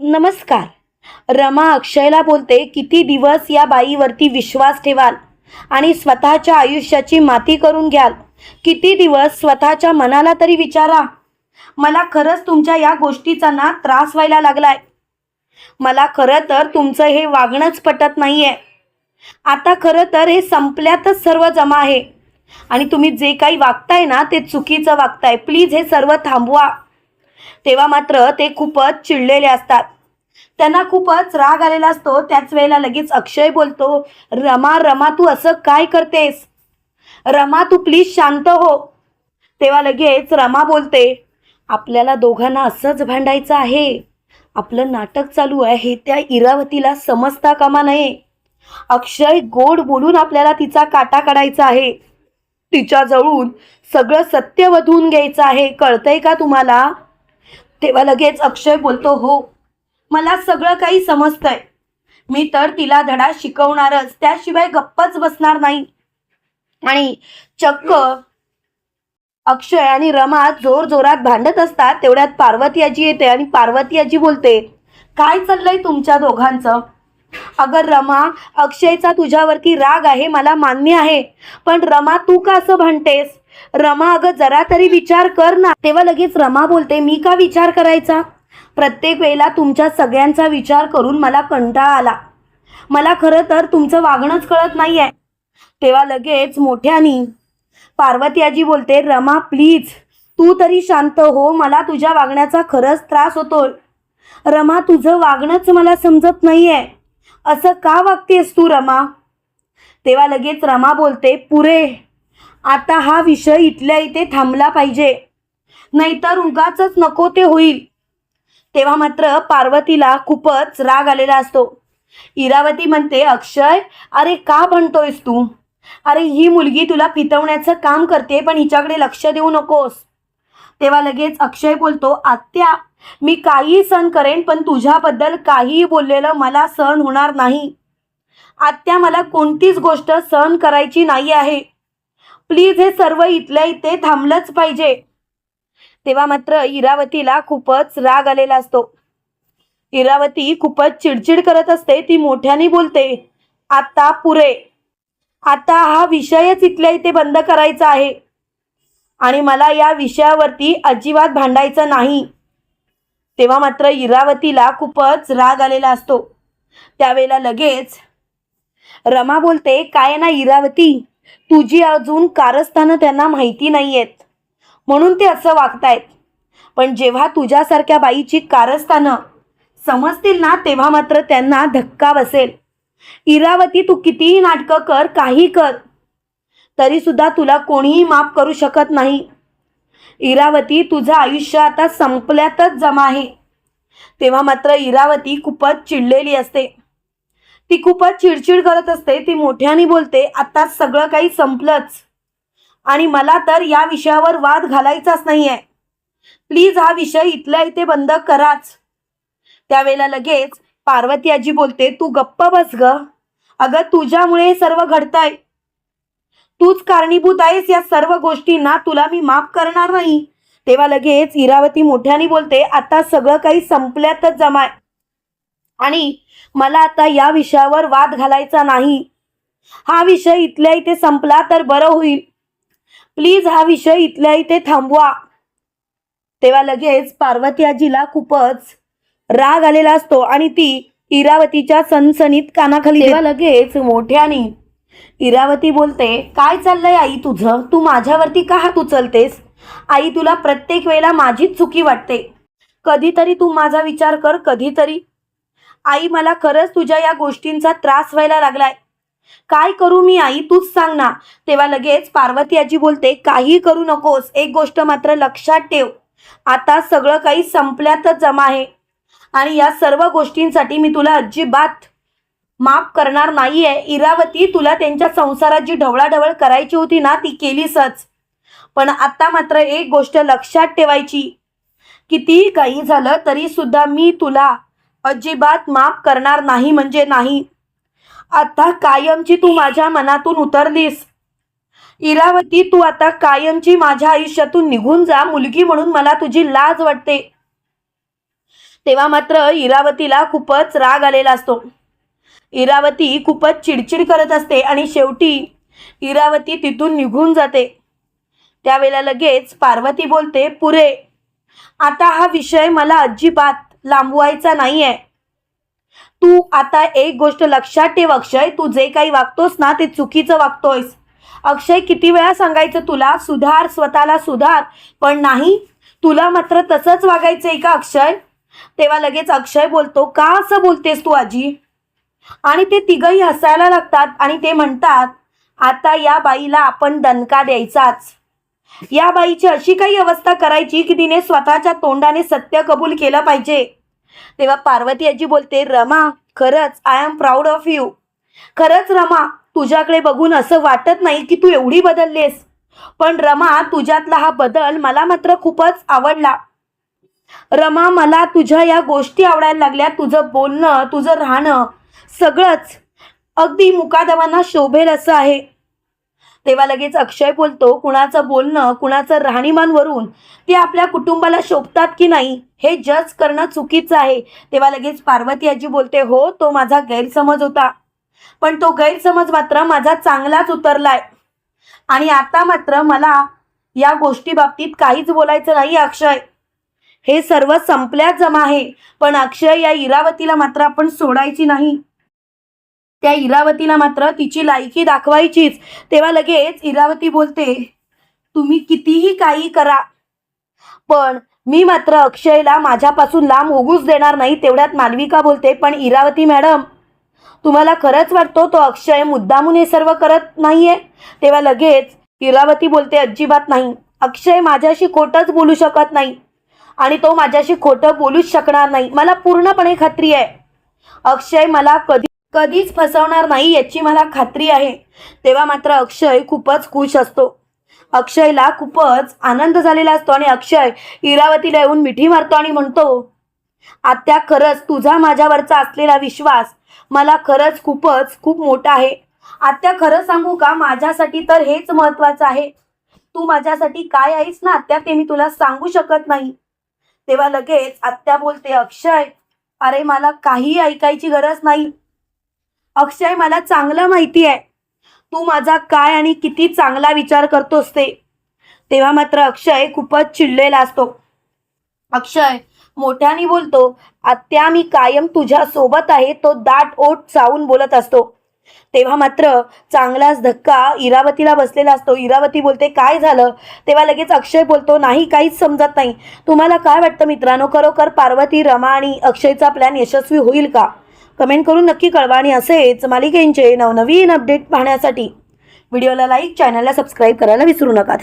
नमस्कार. रमा अक्षयला बोलते किती दिवस या बाईवरती विश्वास ठेवाल आणि स्वतःच्या आयुष्याची माती करून घ्याल? किती दिवस स्वतःच्या मनाला तरी विचारा. मला खरंच तुमच्या या गोष्टीचा ना त्रास व्हायला लागलाय. मला खरं तर तुमचं हे वागणंच पटत नाहीये. आता खरं तर हे संपल्यातच सर्व जमा आहे आणि तुम्ही जे काही वागताय ना ते चुकीचं वागताय. प्लीज हे सर्व थांबवा. तेव्हा मात्र ते खूपच चिडलेले असतात. त्यांना खूपच राग आलेला असतो. त्याच वेळेला लगेच अक्षय बोलतो रमा रमा तू असं काय करतेस? रमा तू प्लीज शांत हो. तेव्हा लगेच रमा बोलते आपल्याला दोघांना असंच भांडायचं आहे. आपलं नाटक चालू आहे. हे त्या इरावतीला समजता कामा नये. अक्षय गोड बोलून आपल्याला तिचा काटा काढायचा आहे. तिच्या जवळून सगळं सत्य वधून घ्यायचं आहे. कळतंय का तुम्हाला? तेव्हा लगेच अक्षय बोलतो हो मला सगळं काही समजतंय. मी तर तिला धडा शिकवणारच त्याशिवाय गप्पच बसणार नाही. आणि चक्क अक्षय आणि रमा जोर जोरात भांडत असतात तेवढ्यात पार्वती आजी येते आणि पार्वती आजी बोलते काय चाललंय तुमच्या दोघांचं? अगर रमा अक्षयचा तुझ्यावरती राग आहे मला मान्य आहे. पण रमा तू का असं म्हणतेस रमा अगं जरा तरी विचार कर ना. तेव्हा लगेच रमा बोलते मी का विचार करायचा? प्रत्येक वेळेला तुमच्या सगळ्यांचा विचार करून मला कंटाळा आला. मला खरं तर तुमचं वागणंच कळत नाही आहे तेव्हा लगेच मोठ्यानी पार्वती आजी बोलते रमा प्लीज तू तरी शांत हो मला तुझ्या वागण्याचा खरंच त्रास होतोय. रमा तुझं वागणंच मला समजत नाही आहे असं का वागतेस तू रमा? तेव्हा लगेच रमा बोलते पुरे आता हा विषय इथल्या इथे थांबला पाहिजे. नाहीतर उगाच नको ते होईल. तेव्हा मात्र पार्वतीला खूपच राग आलेला असतो. इरावती म्हणते अक्षय अरे का म्हणतोयस तू? अरे ही मुलगी तुला पितवण्याचं काम करते पण हिच्याकडे लक्ष देऊ नकोस. तेव्हा लगेच अक्षय बोलतो आत्या मी काही सण करेन पण तुझ्याबद्दल काहीही बोललेलं मला सहन होणार नाही. आत्या मला कोणतीच गोष्ट सहन करायची नाही आहे. प्लीज हे सर्व इथल्या इथे थांबलंच पाहिजे. तेव्हा मात्र इरावतीला खूपच राग आलेला असतो. इरावती खूपच चिडचिड करत असते ती मोठ्याने बोलते आता पुरे. आता हा विषयच इथल्या इथे बंद करायचा आहे. आणि मला या विषयावरती अजिबात भांडायचं नाही. तेव्हा मात्र इरावतीला खूपच राग आलेला असतो. त्यावेळेला लगेच रमा बोलते काय ना इरावती तुझी अजून कारस्थानं त्यांना माहिती नाही आहेत म्हणून ते असं वागतायत. पण जेव्हा तुझ्यासारख्या बाईची कारस्थानं समजतील ना तेव्हा मात्र त्यांना धक्का बसेल. इरावती तू कितीही नाटकं कर काही कर. तरी सुद्धा तुला कोणीही माफ करू शकत नाही. इरावती तुझं आयुष्य आता संपल्यातच जमा आहे. तेव्हा मात्र इरावती खूपच चिडलेली असते. ती खूपच चिडचिड करत असते ती मोठ्याने बोलते आता सगळं काही संपलंच. आणि मला तर या विषयावर वाद घालायचाच नाही आहे प्लीज हा विषय इथल्या इथे बंद कराच. त्यावेळेला लगेच पार्वती आजी बोलते तू गप्प बस ग. अगं तुझ्यामुळे सर्व घडतंय. तूच कारणीभूत आहेस या सर्व गोष्टींना तुला मी माफ करणार नाही. तेव्हा लगेच इरावती मोठ्याने बोलते आता सगळं काही संपल्यातच जमाय आणि मला आता या विषयावर वाद घालायचा नाही. हा विषय इथल्या इथे संपला तर बरं होईल. प्लीज हा विषय इथल्या इथे थांबवा. तेव्हा लगेच पार्वती आजीला खूपच राग आलेला असतो आणि ती इरावतीच्या सनसनीत कानाखाली तेव्हा लगेच मोठ्याने इरावती बोलते काय चाललंय आई तुझं? तू माझ्यावरती का हात उचलतेस? आई तुला प्रत्येक वेळेला माझीच चुकी वाटते. कधीतरी तू माझा विचार कर कधीतरी. आई मला खरंच तुझ्या या गोष्टींचा त्रास व्हायला लागलाय. काय करू मी आई? तूच सांग ना. तेव्हा लगेच पार्वती आजी बोलते काही करू नकोस. एक गोष्ट मात्र लक्षात ठेव. आता सगळं काही संपल्यातच जमा आहे. आणि या सर्व गोष्टींसाठी मी तुला अजिबात माफ करणार नाहीये. इरावती तुला त्यांच्या संसारात जी ढवळाढवळ करायची होती ना ती केलीसच. पण आता मात्र एक गोष्ट लक्षात ठेवायची. कितीही काही झालं तरी सुद्धा मी तुला अजिबात माफ करणार नाही म्हणजे नाही. आता कायमची तू माझ्या मनातून उतरलीस. इरावती तू आता कायमची माझ्या आयुष्यातून निघून जा मुलगी म्हणून मला तुझी लाज वाटते. तेव्हा मात्र इरावतीला खूपच राग आलेला असतो. इरावती खूपच चिडचिड करत असते आणि शेवटी इरावती तिथून निघून जाते. त्यावेळेला लगेच पार्वती बोलते पुरे आता हा विषय मला अजिबात लांबवायचा नाही आहे तू आता एक गोष्ट लक्षात ठेव अक्षय तू जे काही वागतोस ना ते चुकीचं वागतोयस. अक्षय किती वेळा सांगायचं तुला सुधार स्वतःला सुधार पण नाही तुला मात्र तसंच वागायचंय का अक्षय? तेव्हा लगेच अक्षय बोलतो का असं बोलतेस तू आजी? आणि ते तिघही हसायला लागतात आणि ते म्हणतात आता या बाईला आपण दणका द्यायचाच. या बाईची अशी काही अवस्था करायची की तिने स्वतःच्या तोंडाने सत्य कबूल केलं पाहिजे. तेव्हा पार्वती आजी बोलते रमा खरंच I am proud of you खरंच रमा तुझ्याकडे बघून असं वाटत नाही की तू एवढी बदललीस. पण रमा तुझ्यातला हा बदल मला मात्र खूपच आवडला. रमा मला तुझ्या या गोष्टी आवडायला लागल्या. तुझं बोलणं तुझं राहणं सगळंच. अगदी मुकादमांना शोभेल असं आहे. तेव्हा लगेच अक्षय बोलतो कुणाचं बोलणं कुणाचं राहणीमानवरून ते आपल्या कुटुंबाला शोभतात की नाही हे जज करणं चुकीचं आहे. तेव्हा लगेच पार्वती आजी बोलते हो तो माझा गैरसमज होता. पण तो गैरसमज मात्र माझा चांगलाच उतरलाय. आणि आता मात्र मला या गोष्टी बाबतीत काहीच बोलायचं नाही अक्षय. हे सर्व संपल्यात जमा आहे. पण अक्षय या इरावतीला मात्र आपण सोडायची नाही. त्या इरावतीला मात्र तिची लायकी दाखवायचीच. तेव्हा लगेच इरावती बोलते तुम्ही कितीही काही करा पण मी मात्र अक्षयला माझ्यापासून लांब उगूच देणार नाही तेवढ्यात मालविका बोलते पण इरावती मॅडम तुम्हाला खरंच वाटतो तो अक्षय मुद्दामून हे सर्व करत नाहीये? तेव्हा लगेच इरावती बोलते अजिबात नाही. अक्षय माझ्याशी खोटंच बोलू शकत नाही. आणि तो माझ्याशी खोटं बोलूच शकणार नाही. मला पूर्णपणे खात्री आहे. अक्षय मला कधी कधीच फसवणार नाही याची मला खात्री आहे. तेव्हा मात्र अक्षय खूपच खुश असतो. अक्षयला खूपच आनंद झालेला असतो आणि अक्षय इरावतीला येऊन मिठी मारतो आणि म्हणतो आत्या खरंच तुझा माझ्यावरचा असलेला विश्वास मला खरंच खूपच खूप मोठा आहे. आत्या खरं सांगू का? माझ्यासाठी तर हेच महत्वाचं आहे. तू माझ्यासाठी काय आहेस ना आत्या ते मी तुला सांगू शकत नाही. तेव्हा लगेच आत्या बोलते अक्षय अरे मला काही ऐकायची गरज नाही. अक्षय मला चांगलं माहिती आहे. तू माझा काय आणि किती चांगला विचार करतोस ते. तेव्हा मात्र अक्षय खूपच चिडलेला असतो. अक्षय मोठ्याने बोलतो आत्या मी कायम तुझ्या सोबत आहे तो दाट ओठ चावून बोलत असतो. तेव्हा मात्र चांगलाच धक्का इरावतीला बसलेला असतो. इरावती बोलते काय झालं? तेव्हा लगेच अक्षय बोलतो नाही काहीच समजत नाही. तुम्हाला काय वाटतं मित्रांनो? खरोखर पार्वती रमा आणि अक्षयचा प्लॅन यशस्वी होईल का? कमेंट करून नक्की कळवा आणि असेच मालिकेंचे नवनवीन अपडेट पाहण्यासाठी. व्हिडिओला लाईक चॅनलला सबस्क्राईब करायला विसरू नका.